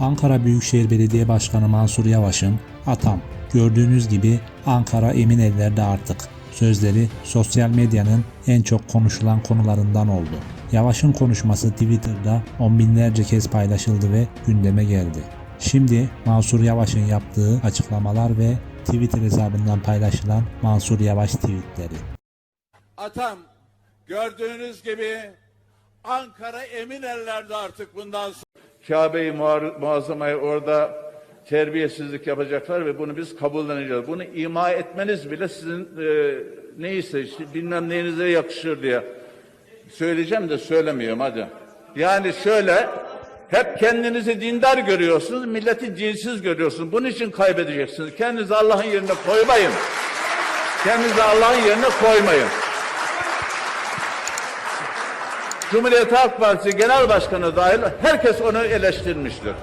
Ankara Büyükşehir Belediye Başkanı Mansur Yavaş'ın Atam gördüğünüz gibi Ankara emin ellerde artık sözleri sosyal medyanın en çok konuşulan konularından oldu. Yavaş'ın konuşması Twitter'da on binlerce kez paylaşıldı ve gündeme geldi. Şimdi Mansur Yavaş'ın yaptığı açıklamalar ve Twitter hesabından paylaşılan Mansur Yavaş tweetleri. Atam gördüğünüz gibi Ankara emin ellerde artık bundan sonra. Kabe-i Muazzama'yı orada terbiyesizlik yapacaklar ve bunu biz kabulleneceğiz. Bunu ima etmeniz bile sizin e, neyse işte bilmem neyinize yakışır diye söyleyeceğim de söylemiyorum hadi. Yani şöyle hep kendinizi dindar görüyorsunuz, milleti dinsiz görüyorsunuz. Bunun için kaybedeceksiniz. Kendinizi Allah'ın yerine koymayın. Kendinizi Allah'ın yerine koymayın. Cumhuriyet Halk Partisi Genel Başkanı dahil herkes onu eleştirmiştir.